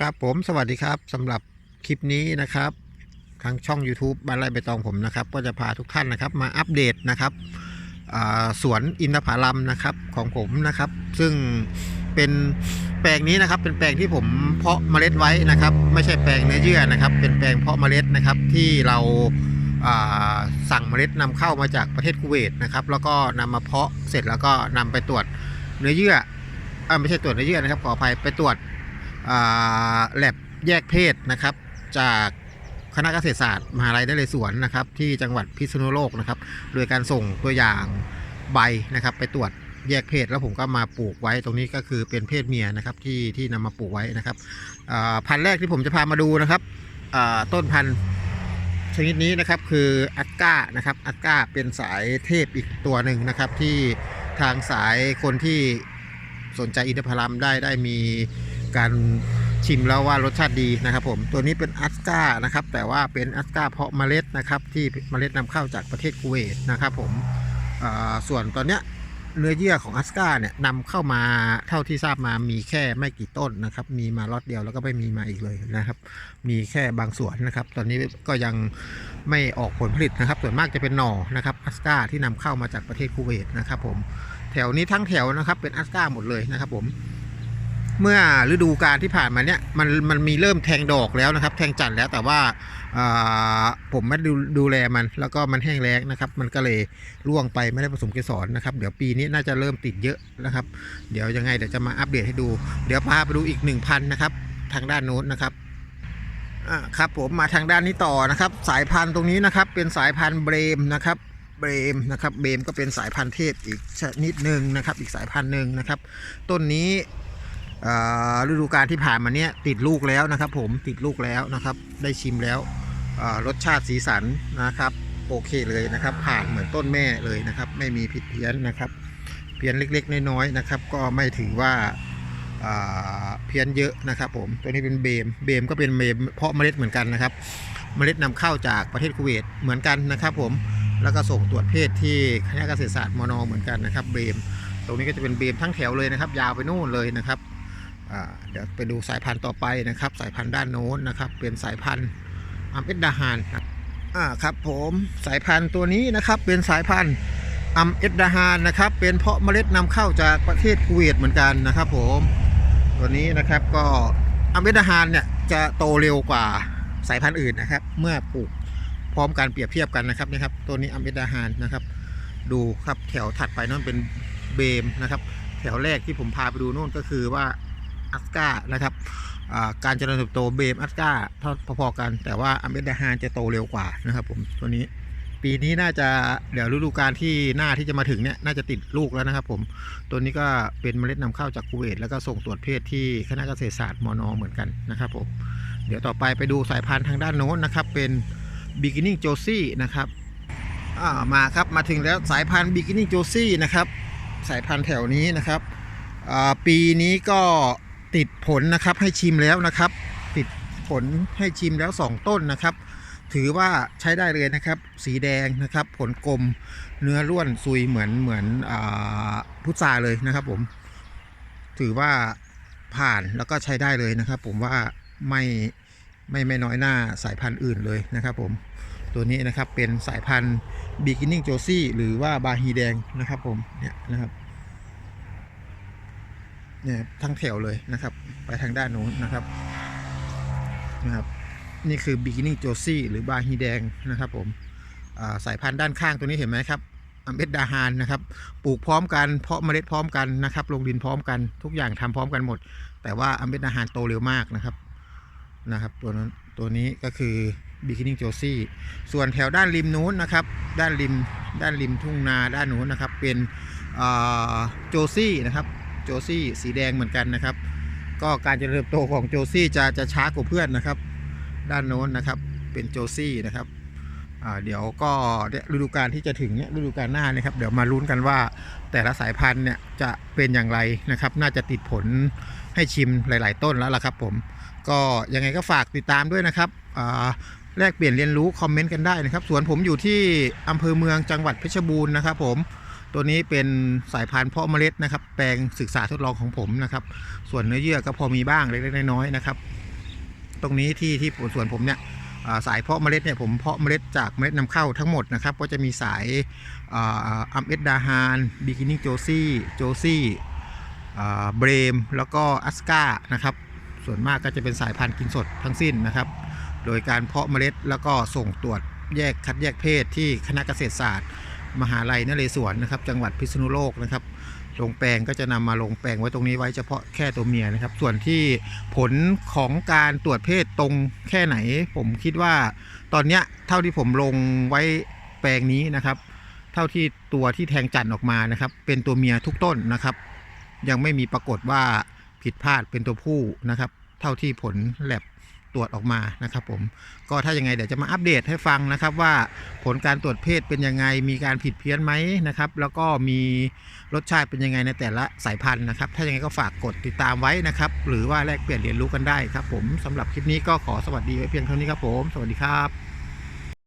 ครับผมสวัสดีครับสำหรับคลิปนี้นะครับ ทางช่อง YouTube บ้านไร่ใบตองผมนะครับ ก็จะพาทุกท่านนะครับ มาอัปเดตนะครับสวนอินทผลัมนะครับของผมนะครับ ซึ่งเป็นแปลงนี้นะครับ เป็นแปลงที่ผมเพาะเมล็ดไว้นะครับ ไม่ใช่แปลงเนื้อเยื่อนะครับ เป็นแปลงเพาะเมล็ดนะครับที่เราาสั่งเมล็ดนำเข้ามาจากประเทศคูเวตนะครับ แล้วก็นำมาเพาะเสร็จแล้วก็นำไปตรวจเนื้อเยื่ออไม่ใช่ตรวจเนื้อเยื่อนะครับขออภัยไปตรวจ แลบแยกเพศนะครับ จากคณะเกษตรศาสตร์มหาลัยนเรศวรนะครับ ที่จังหวัดพิษณุโลกนะครับ โดยการส่งตัวอย่างใบนะครับ ไปตรวจแยกเพศแล้วผมก็มาปลูกไว้ตรงนี้ก็คือเป็นเพศเมียนะครับที่ที่นำมาปลูกไว้นะครับพันธุ์แรกที่ผมจะพามาดูนะครับต้นพันธุ์ชนิดนี้นะครับคืออัตกานะครับอัตกาเป็นสายเทพอีกตัวหนึ่งนะครับ ที่ทางสายคนที่สนใจอินทผลัมได้ได้มี การชิมแล้วว่ารสชาติดีนะครับผมตัวนี้เป็นอัสกานะครับแต่ว่าเป็นอัสกาเพาะเมล็ดนะครับที่เมล็ดนำเข้าจากประเทศคูเวตนะครับผมส่วนตอนเนี้ยเนื้อเยื่อของอัสกาเนี่ยนำเข้ามาเท่าที่ทราบมามีแค่ไม่กี่ต้นนะครับ มีมาล็อตเดียวแล้วก็ไม่มีมาอีกเลยนะครับ มีแค่บางส่วนนะครับ ตอนนี้ก็ยังไม่ออกผลผลิตนะครับ ส่วนมากจะเป็นหน่อนะครับอัสกาที่นำเข้ามาจากประเทศคูเวตนะครับผมแถวนี้ทั้งแถวนะครับเป็นอัสกาหมดเลยนะครับผม เมื่อฤดูกาลที่ผ่านมาเนี่ยมันมันมีเริ่มแทงดอกแล้วนะครับ แทงจันแล้วแต่ว่าผมไม่ดูดูแลมัน แล้วก็มันแห้งแล้งนะครับ มันก็เลยร่วงไปไม่ได้ผสมเกสรนะครับ เดี๋ยวปีนี้น่าจะเริ่มติดเยอะนะครับ เดี๋ยวยังไงเดี๋ยวจะมาอัปเดตให้ดู เดี๋ยวพาไปดูอีก 1,000 นะครับ ทางด้านโน้นนะครับอ่าครับผมมาทางด้านนี้ต่อนะครับ สายพันธุ์ตรงนี้นะครับ เป็นสายพันธุ์เบรมนะครับเบรมนะครับเบรมก็เป็นสายพันธุ์เทพอีกชนิดหนึ่งนะครับ อีกสายพันธุ์หนึ่งนะครับ ต้นนี้ ฤดูกาลที่ผ่านมาเนี้ยติดลูกแล้วนะครับ ผมติดลูกแล้วนะครับ ได้ชิมแล้วรสชาติสีสันนะครับ โอเคเลยนะครับ ผ่านเหมือนต้นแม่เลยนะครับ ไม่มีผิดเพี้ยนนะครับ เพี้ยนเล็กๆน้อยๆนะครับ ก็ไม่ถือว่าเพี้ยนเยอะนะครับ ผมตัวนี้เป็นเบมเบมก็เป็นเบมเพาะเมล็ดเหมือนกันนะครับ เมล็ดนำเข้าจากประเทศคูเวตเหมือนกันนะครับ ผมแล้วก็ส่งตรวจเพศที่คณะเกษตรศาสตร์มอนอเหมือนกันนะครับเบมตรงนี้ก็จะเป็นเบมทั้งแถวเลยนะครับ ยาวไปนู่นเลยนะครับ เดี๋ยวไปดูสายพันธุ์ต่อไปนะครับ สายพันธุ์ด้านโน้นนะครับ เป็นสายพันธุ์อัมเอดดาฮานครับอ่าครับผมสายพันธุ์ตัวนี้นะครับ เป็นสายพันธุ์อัมเอดดาฮานนะครับ เป็นเพาะเมล็ดนำเข้าจากประเทศคูเวตเหมือนกันนะครับ ผมตัวนี้นะครับก็อัมเอดดาฮานเนี่ยจะโตเร็วกว่าสายพันธุ์อื่นนะครับ เมื่อปลูกพร้อมกันเปรียบเทียบกันนะครับนี่ครับ ตัวนี้อัมเอดดาฮานนะครับ ดูครับแถวถัดไปนั่นเป็นเบมนะครับ แถวแรกที่ผมพาไปดูนู่นก็คือว่า อัสกานะครับการเจริญเติบโตเบมอัสกาเท่าพอๆกัน แต่ว่าอเมดาฮานจะโตเร็วกว่านะครับผมตัวนี้ปีนี้น่าจะเดี๋ยวฤดูกาลที่หน้าที่จะมาถึงเนี่ยน่าจะติดลูกแล้วนะครับผมตัวนี้ก็เป็นเมล็ดนำเข้าจากคูเวตแล้วก็ส่งตรวจเพศที่คณะเกษตรศาสตร์มอนอเหมือนกันนะครับผมเดี๋ยวต่อไปไปดูสายพันธุ์ทางด้านโน้นนะครับ เป็น beginning josie นะครับมาครับมาถึงแล้วสายพันธุ์ beginning josie นะครับสายพันธุ์แถวนี้นะครับปีนี้ก็ ติดผลนะครับให้ชิมแล้วนะครับ ติดผลให้ชิมแล้ว 2 ต้นนะครับ ถือว่าใช้ได้เลยนะครับ สีแดงนะครับ ผลกลมเนื้อร่วนซุยเหมือนเหมือนอพุทราเลยนะครับผม ถือว่าผ่านแล้วก็ใช้ได้เลยนะครับ ผมว่าไม่ไม่ไม่น้อยหน้าสายพันธุ์อื่นเลยนะครับผมตัวนี้นะครับเป็นสายพันธุ์ beginning josie หรือว่าบาฮีแดงนะครับผมเนี่ยนะครับ เนี่ยทั้งแถวเลยนะครับ ไปทางด้านโน้นนะครับนะครับนี่คือ beginning josie หรือบาฮีแดงนะครับผมสายพันธุ์ด้านข้างตัวนี้เห็นไหมครับอัมเบดดาฮานนะครับ ปลูกพร้อมกัน เพาะเมล็ดพร้อมกันนะครับ ลงดินพร้อมกัน ทุกอย่างทำพร้อมกันหมด แต่ว่าอัมเบดดาฮานโตเร็วมากนะครับนะครับ ตัวนั้นตัวนี้ก็คือ beginning josie ส่วนแถวด้านริมนู้นนะครับ ด้านริมด้านริมทุ่งนาด้านนู้นนะครับ เป็นโจซี่นะครับ โจซี่สีแดงเหมือนกันนะครับ ก็การเจริญเติบโตของโจซี่จะจะช้ากว่าเพื่อนนะครับ ด้านโน้นนะครับเป็นโจซี่นะครับเดี๋ยวก็ฤดูกาลที่จะถึงเนี่ยฤดูกาลหน้านะครับ เดี๋ยวมาลุ้นกันว่าแต่ละสายพันธุ์เนี่ยจะเป็นอย่างไรนะครับ น่าจะติดผลให้ชิมหลาย ๆ ต้นแล้วล่ะครับผม ก็ยังไงก็ฝากติดตามด้วยนะครับอ่าแลกเปลี่ยนเรียนรู้คอมเมนต์กันได้นะครับสวนผมอยู่ที่อำเภอเมืองจังหวัดเพชรบูรณ์นะครับผม ตัวนี้เป็นสายพันธุ์เพาะเมล็ดนะครับ แปลงศึกษาทดลองของผมนะครับ ส่วนเนื้อเยื่อก็พอมีบ้างเล็กๆน้อยๆนะครับ ตรงนี้ที่ที่สวนผมเนี่ยสายเพาะเมล็ดเนี่ยผมเพาะเมล็ดจากเมล็ดนำเข้าทั้งหมดนะครับ ก็จะมีสายอัมเอสดาฮานบิกินิ่งโจซี่โจซี่เบรม แล้วก็อัสกานะครับ ส่วนมากก็จะเป็นสายพันธุ์กินสดทั้งสิ้นนะครับ โดยการเพาะเมล็ดแล้วก็ส่งตรวจแยกคัดแยกเพศที่คณะเกษตรศาสตร์ มหาลัยนเรศวรนะครับ จังหวัดพิษณุโลกนะครับลงแปลงก็จะนำมาลงแปลงไว้ตรงนี้ไว้เฉพาะแค่ตัวเมียนะครับ ส่วนที่ผลของการตรวจเพศตรงแค่ไหน ผมคิดว่าตอนเนี้ยเท่าที่ผมลงไว้แปลงนี้นะครับ เท่าที่ตัวที่แทงจันออกมานะครับ เป็นตัวเมียทุกต้นนะครับ ยังไม่มีปรากฏว่าผิดพลาดเป็นตัวผู้นะครับ เท่าที่ผลแลบ ตรวจออกมานะครับผมก็ถ้ายังไงเดี๋ยวจะมาอัปเดตให้ฟังนะครับว่าผลการตรวจเพศเป็นยังไง มีการผิดเพี้ยนไหมนะครับแล้วก็มีรสชาติเป็นยังไงในแต่ละสายพันธุ์นะครับ ถ้ายังไงก็ฝากกดติดตามไว้นะครับ หรือว่าแลกเปลี่ยนเรียนรู้กันได้ครับผมสำหรับคลิปนี้ก็ขอสวัสดีไว้เพียงเท่านี้ครับผม สวัสดีครับ